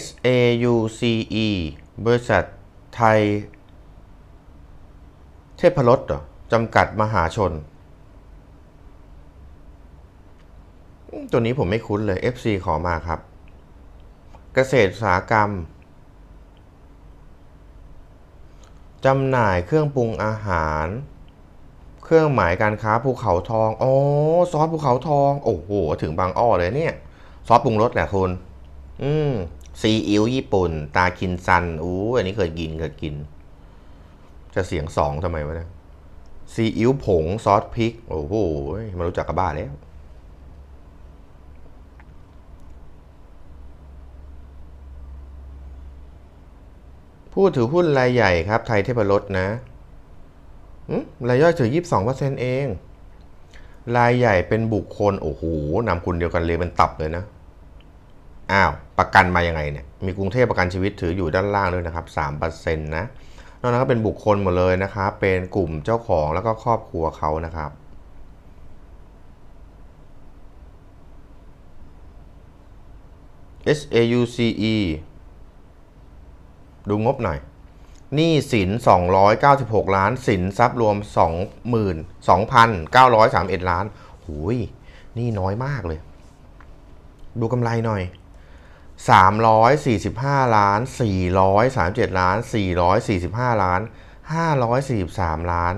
SAUCE บริษัทไทย เทพรสหรอจำกัดมหาชน ตัวนี้ผมไม่คุ้นเลย FC ขอมาครับ เกษตรสาหกรรมจำหน่ายเครื่องปรุงอาหาร เครื่องหมายการค้าภูเขาทอง อ๋อ ซอสภูเขาทอง โอ้โห ถึงบางอ้อเลยเนี่ย ซอสปรุงรสแหละคุณ อืม ซีอิ๊วญี่ปุ่น ตาคินซันอู้อันนี้เคยกินเคยกิน จะเสียงสองทำไมวะเนี่ยซีอิ๊วผงซอสพริก โอ้โหมารู้จักกับบ้าแล้วผู้ถือหุ้นรายใหญ่ครับ ไทยเทพรสนะอืมรายย่อยถือ 22%เอง รายใหญ่เป็นบุคคล โอ้โหนามคุณเดียวกันเลยเป็นตับเลยนะ อ้าวประกันมายังไงเนี่ยมีกรุงเทพประกันชีวิตถืออยู่ด้านล่างด้วยนะครับ3%นะนอกนั้นก็เป็นบุคคลหมดเลยนะครับเป็นกลุ่มเจ้าของแล้วก็ครอบครัวเขานะครับ S A U C E ดูงบหน่อยหนี้สิน 296 ล้าน สินทรัพย์รวม 22,931 ล้าน หูย นี่น้อยมากเลย ดูกำไรหน่อย 345 ล้าน 437 ล้าน 445 ล้าน 543 ล้าน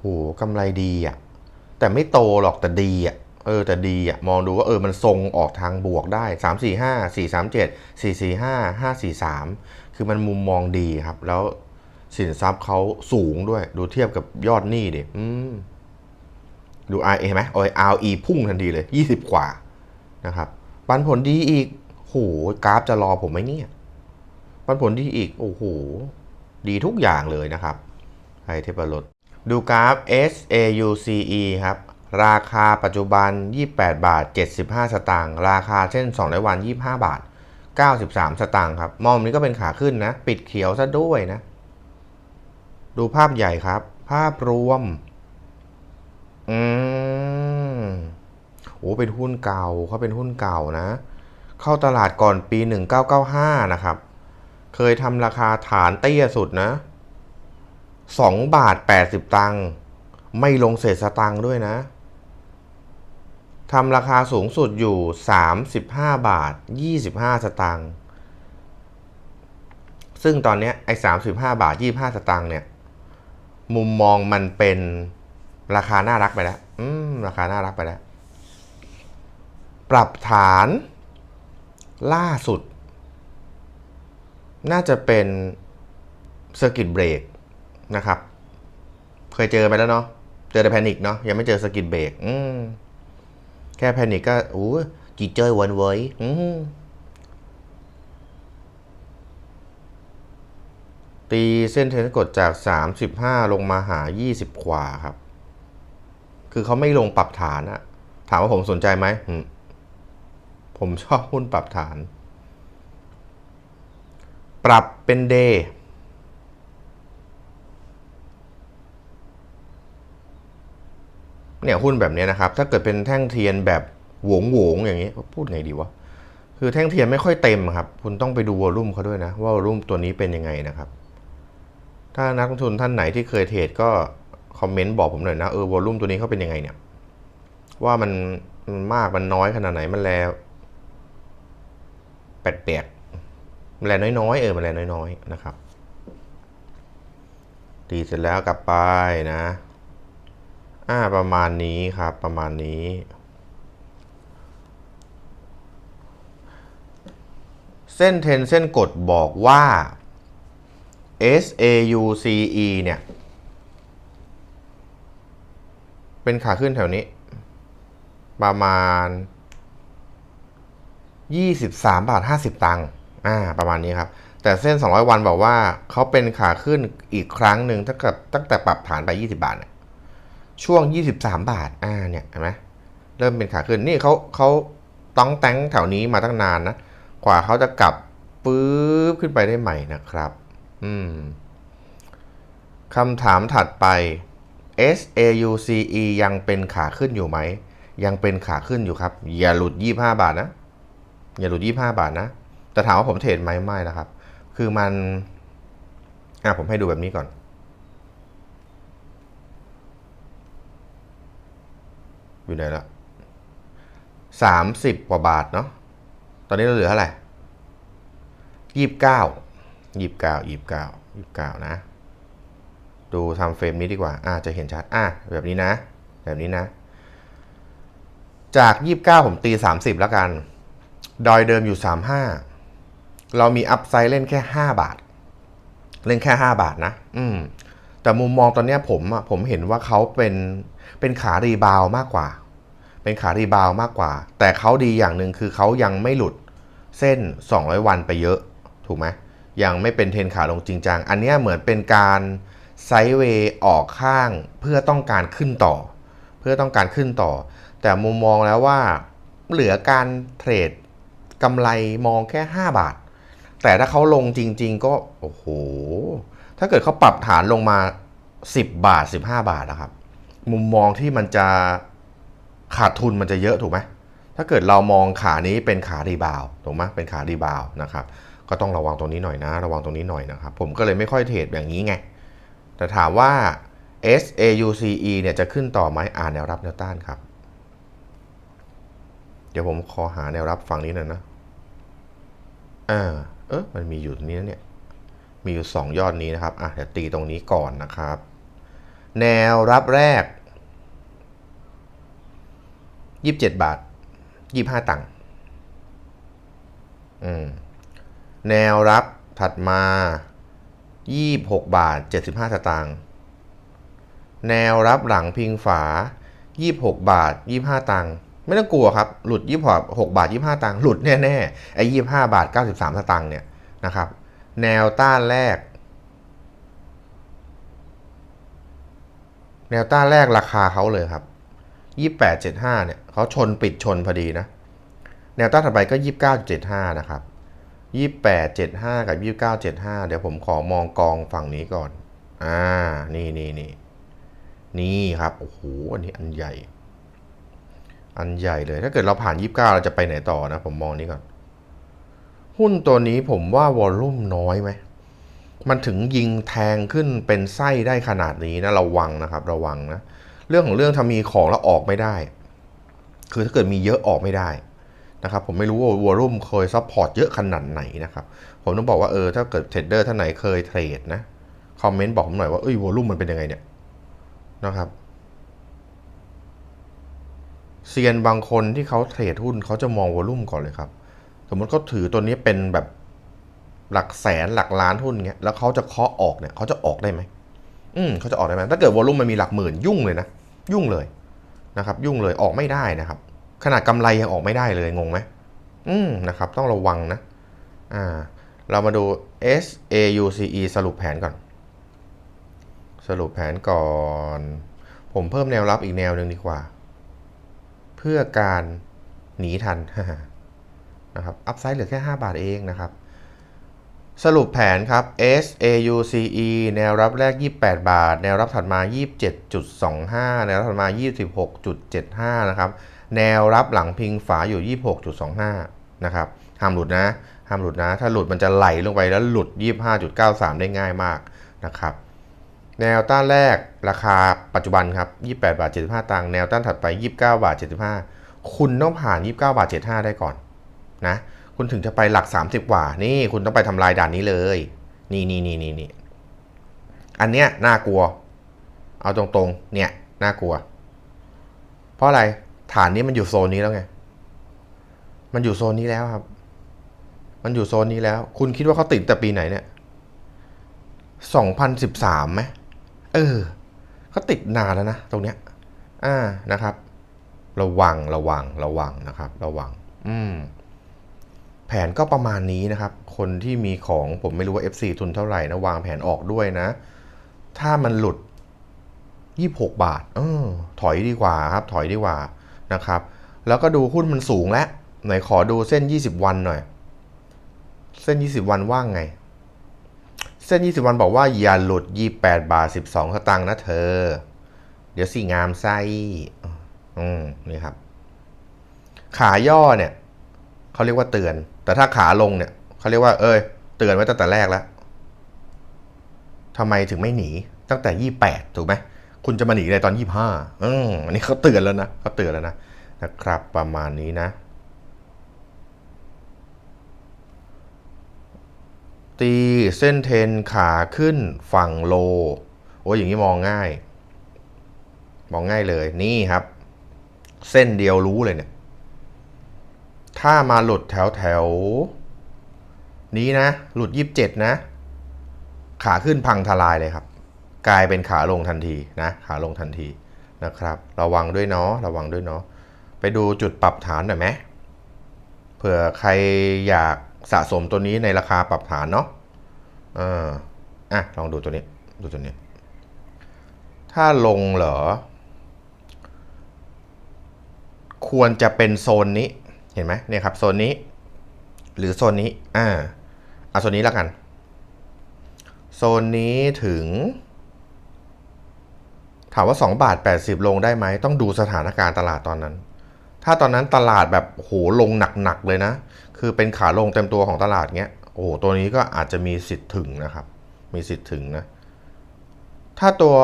โหกำไรดีอะ แต่ไม่โตหรอกแต่ดีอะ เออแต่ดีอะ มองดูว่าเออมันทรงออกทางบวกได้ 3 4 5 4 3 7 4 4 5 5 4 3 คือมันมุมมองดีครับ แล้วสินทรัพย์เขาสูงด้วย ดูเทียบกับยอดหนี้ดิดู RA ไหมโอ้ย RE พุ่งทันทีเลย 20 กว่านะครับ ปันผลดีอีก โหกราฟจะรอผมไหมเนี่ย ปันผลดีอีก โอ้โห ดีทุกอย่างเลยนะครับไทยเทพรสดูกราฟ SAUCE ครับ ราคาปัจจุบัน 28 บาท 75 สตางค์ ราคาเส้น200วัน 25 บาท 93 สตางค์ครับ มองนี้ก็เป็นขาขึ้นนะ ปิดเขียวซะด้วยนะ ดูภาพใหญ่ครับ ภาพรวม อืม โอ้ เป็นหุ้นเก่าเขาเป็นหุ้นเก่านะ เข้าตลาดก่อนปี 1995 นะครับ เคยทำราคาฐานเตี้ยสุดนะ 2 บาท 80 ตังค์ไม่ลงเศษสตังค์ด้วยนะทำราคาสูงสุดอยู่ 35 บาท 25 สตังค์ ซึ่งตอนนี้ไอ้35 บาท 25 สตังค์เนี่ย มุมมองมันเป็นราคาน่ารักไปแล้ว อืม ราคาน่ารักไปแล้ว ปรับฐาน ล่าสุด น่าจะเป็นเซอร์กิตเบรกนะครับ เคยเจอไปแล้วเนาะเจอแต่แพนิคเนาะยังไม่เจอสกิตเบรกแค่แพนิคก็อู้จีเจยวันเว้ยตีเส้นเทนกดจาก 35 ลงมาหา 20 กว่าครับ คือเขาไม่ลงปรับฐานอะถามว่าผมสนใจไหม ผมชอบหุ้นปรับฐาน ปรับเป็นเดย์เนี่ยหุ้นแบบเนี้ยนะครับ ถ้าเกิดเป็นแท่งเทียนแบบหวงหวงอย่างนี้พูดไงดีวะ คือแท่งเทียนไม่ค่อยเต็มครับ คุณต้องไปดูวอลุ่มเขาด้วยนะ ว่าวอลุ่มตัวนี้เป็นยังไงนะครับ ถ้านักลงทุนท่านไหนที่เคยเทรดก็คอมเมนต์บอกผมหน่อยนะ เออวอลลุ่มตัวนี้เขาเป็นยังไงเนี่ย ว่ามันมันมากมันน้อยขนาดไหนมันแล้ว แปลกๆมันแลน้อยๆ เออมันแลน้อยๆ นะครับ ตีเสร็จแล้วกลับไปนะ อ่า ประมาณนี้ครับ ประมาณนี้ เส้นเทนเส้นกดบอกว่า S A U C E เนี่ย เป็นขาขึ้นแถวนี้ ประมาณ 23บาท50 ตังค์อ่าประมาณนี้ครับ แต่เส้น 200 วันบอกว่าเขาเป็นขาขึ้นอีกครั้งหนึ่งตั้งแต่ตั้งแต่ปรับฐานไป 20 บาทเนี่ยช่วง 23 บาทอ่าเนี่ยเห็นไหมเริ่มเป็นขาขึ้นนี่เขาเขาต้องแตงแถวนี้มาตั้งนานนะกว่าเขาจะกลับปื๊บขึ้นไปได้ใหม่นะครับ อืมคำถามถัดไป S A U C E ยังเป็นขาขึ้นอยู่ไหม ยังเป็นขาขึ้นอยู่ครับ อย่าหลุด 25 บาทนะ อย่าหลุด25บาทนะ แต่ถามว่าผมเทรดไหมไม่นะครับ คือมัน อะผมให้ดูแบบนี้ก่อน อยู่ไหนละสามสิบกว่าบาทเนาะ ตอนนี้เราเหลือเท่าไหร่ยี่สิบเก้ายี่สิบเก้ายี่สิบเก้ายี่สิบเก้านะ ดูทำเฟรมนี้ดีกว่า อ่าจะเห็นชัด อะแบบนี้นะ แบบนี้นะ จากยี่สิบเก้าผมตีสามสิบแล้วกัน ดอยเดิมอยู่สามห้าเรามีอัพไซด์เล่นแค่ห้าบาท เล่นแค่ห้าบาทนะ อืม แต่มุมมองตอนนี้ผมอะผมเห็นว่าเขาเป็นเป็นขารีบาวมากกว่า เป็นขารีบาวมากกว่า แต่เขาดีอย่างหนึ่งคือเขายังไม่หลุดเส้น 200 วันไปเยอะ ถูกไหมยังไม่เป็นเทนขาลงจริงจัง อันนี้เหมือนเป็นการไซด์เวย์ออกข้างเพื่อต้องการขึ้นต่อ เพื่อต้องการขึ้นต่อ แต่มุมมองแล้วว่าเหลือการเทรด กำไรมองแค่ 5 บาท แต่ถ้าเขาลงจริง ๆ ก็โอ้โห ถ้าเกิดเขาปรับฐานลงมา 10 บาท 15 บาทนะครับ มุมมองที่มันจะขาดทุนมันจะเยอะถูกไหมถ้าเกิดเรามองขานี้เป็นขารีบาวถูกไหมเป็นขารีบาวนะครับก็ต้องระวังตรงนี้หน่อยนะ ระวังตรงนี้หน่อยนะครับ ผมก็เลยไม่ค่อยเทรดอย่างนี้ไง แต่ถามว่า S A U C E เนี่ยจะขึ้นต่อไหมอ่านแนวรับแนวต้านครับ เดี๋ยวผมขอหาแนวรับฝั่งนี้หน่อยนะ อ่าเออมันมีอยู่ตรงนี้เนี่ย มีอยู่ 2 ยอดนี้นะครับ อะเดี๋ยวตีตรงนี้ก่อนนะครับ แนวรับแรก 27 บาท 25 ตังค์ อืม แนวรับถัดมา 26 บาท 75 สตางค์ แนวรับหลังพิงฝา 26 บาท 25 ตังค์ ไม่ต้องกลัวครับ หลุด26บาท25ตังค์หลุดแน่ๆไอ้25บาท93สตางค์เนี่ยนะครับ แนวต้านแรก แนวต้านแรกราคาเขาเลยครับ28.75เจ็ดห้าเนี่ยเขาชนปิดชนพอดีนะ แนวต้านถัดไปก็29.75นะครับ28.75กับ29.75เดี๋ยวผมขอมองกองฝั่งนี้ก่อน อ่า นี่นี่นี่นี่ครับ โอ้โห อันนี้อันใหญ่ อันใหญ่เลย ถ้าเกิดเราผ่าน 29 เราจะไปไหนต่อนะ ผมมองนี้ก่อน หุ้นตัวนี้ผมว่าวอลลุ่มน้อยไหม มันถึงยิงแทงขึ้นเป็นไส้ได้ขนาดนี้นะระวังนะครับระวังนะ เรื่องของเรื่องถ้ามีของแล้วออกไม่ได้ คือถ้าเกิดมีเยอะออกไม่ได้นะครับผมไม่รู้ว่าวอลลุ่มเคยซัพพอร์ตเยอะขนาดไหนนะครับ ผมต้องบอกว่าเออถ้าเกิดเทรดเดอร์ท่านไหนเคยเทรดนะ คอมเมนต์บอกผมหน่อยว่าเอ้ยวอลลุ่มมันเป็นยังไงเนี่ยนะครับ เซียนบางคนที่เขาเทรดหุ้นเขาจะมองวอลุ่มก่อนเลยครับ สมมติเขาถือตัวนี้เป็นแบบหลักแสนหลักล้านหุ้นเงี้ยแล้วเขาจะเคาะออกเนี่ยเขาจะออกได้ไหมอืมเขาจะออกได้ไหมถ้าเกิดวอลุ่มมันมีหลักหมื่นยุ่งเลยนะยุ่งเลยนะครับ ยุ่งเลยออกไม่ได้นะครับ ขนาดกำไรยังออกไม่ได้เลยงงไหมอืมนะครับ ต้องระวังนะอ่าเรามาดู S A U C E สรุปแผนก่อน สรุปแผนก่อน ผมเพิ่มแนวรับอีกแนวหนึ่งดีกว่า เพื่อการหนีทันนะครับ อัพไซด์เหลือแค่ 5 บาทเองนะครับ สรุปแผนครับ S A U C E แนวรับแรก 28 บาท แนวรับถัดมา 27.25 แนวรับถัดมา 26.75 นะครับ แนวรับหลังพิงฝาอยู่ 26.25 นะครับ ห้ามหลุดนะ ห้ามหลุดนะ ถ้าหลุดมันจะไหลลงไปแล้วหลุด 25.93 ได้ง่ายมากนะครับ แนวต้านแรกราคาปัจจุบันครับ 28 บาท 75 ตังค์ แนวต้านถัดไป 29 บาท 75 คุณต้องผ่าน 29 บาท 75 ได้ก่อนนะ คุณถึงจะไปหลัก 30 กว่า นี่คุณต้องไปทำลายด่านนี้เลย นี่นี่นี่นี่นี่อันเนี้ยน่ากลัว เอาตรงๆ เนี่ยน่ากลัว เพราะอะไรฐานนี้มันอยู่โซนนี้แล้วไง มันอยู่โซนนี้แล้วครับ มันอยู่โซนนี้แล้ว คุณคิดว่าเขาติดแต่ปีไหนเนี่ยสองพันสิบสามไหม เออเขาติดนานแล้วนะตรงเนี้ย อ่านะครับ ระวังระวังระวังนะครับ ระวัง อืมแผนก็ประมาณนี้นะครับ คนที่มีของผมไม่รู้ว่า FC ทุนเท่าไหร่นะ วางแผนออกด้วยนะ ถ้ามันหลุด 26 บาท เออ ถอยดีกว่าครับ ถอยดีกว่านะครับ แล้วก็ดูหุ้นมันสูงแล้วไหนขอดูเส้น 20 วันหน่อย เส้น 20 วันว่างไง ส้น 20 วันบอกว่าอย่าหลุด 28 บาท 12 สตางค์นะเธอ เดี๋ยวสิงามไส้อืมนี่ครับ ขาย่อเนี่ยเขาเรียกว่าเตือน แต่ถ้าขาลงเนี่ยเขาเรียกว่า เอ้ยเตือนไว้ตั้งแต่แรกแล้วทำไมถึงไม่หนีตั้งแต่ยี่แปดถูกไหมคุณจะมาหนีในตอนยี่ห้าอืมอันนี้เขาเตือนแล้วนะเขาเตือนแล้วนะนะครับ ประมาณนี้นะ ตีเส้นเทนขาขึ้นฝั่งโล โอ้ยอย่างนี้มองง่าย มองง่ายเลยนี่ครับ เส้นเดียวรู้เลยเนี่ย ถ้ามาหลุดแถวแถว นี้นะ หลุดยี่สิบเจ็ดนะ ขาขึ้นพังทลายเลยครับ กลายเป็นขาลงทันทีนะ ขาลงทันทีนะครับ ระวังด้วยเนาะระวังด้วยเนาะไปดูจุดปรับฐานหน่อยไหมเผื่อใครอยาก สะสมตัวนี้ในราคาปรับฐานเนาะอ่าอะลองดูตัวนี้ดูตัวนี้ ถ้าลงเหรอ ควรจะเป็นโซนนี้เห็นไหมเนี่ยครับโซนนี้ หรือโซนนี้อ่าเอาโซนนี้แล้วกัน โซนนี้ถึง ถามว่า 2 บาท 80 ลงได้ไหม ต้องดูสถานการณ์ตลาดตอนนั้น ถ้าตอนนั้นตลาดแบบโหลงหนักๆเลยนะ คือเป็นขาลงเต็มตัวของตลาดเงี้ย โอ้โหตัวนี้ก็อาจจะมีสิทธิ์ถึงนะครับ มีสิทธิ์ถึงนะ ถ้าตัว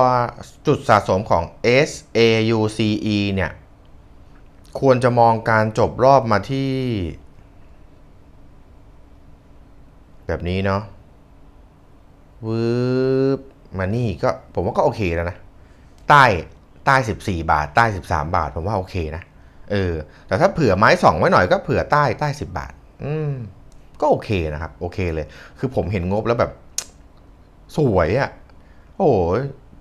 จุดสะสมของ S A U C E เนี่ย ควรจะมองการจบรอบมาที่ แบบนี้เนาะวืบมานี่ก็ผมว่าก็โอเคแล้วนะ ใต้ใต้ 14 บาท ใต้ 13 บาท ผมว่าโอเคนะ เออ แต่ถ้าเผื่อไม้สองไว้หน่อยก็เผื่อใต้ใต้10บบาท อืม ก็โอเคนะครับ โอเคเลย คือผมเห็นงบแล้วแบบ สวยอะ่ะ โอ้โห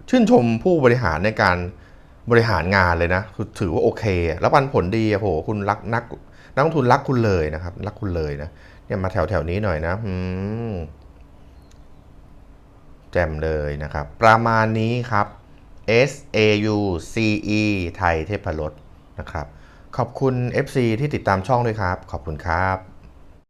ชื่นชมผู้บริหารในการบริหารงานเลยนะ ถือว่าโอเค แล้วปันผลดีอะโหคุณรักนักนักลงทุนรักคุณเลยนะครับ รักคุณเลยนะ เนี่ยมาแถวแถวนี้หน่อยนะ อืม แจ่มเลยนะครับ ประมาณนี้ครับ S A U C E ไทยเทพรสนะครับ ขอบคุณ FC ที่ติดตามช่องด้วยครับ ขอบคุณครับ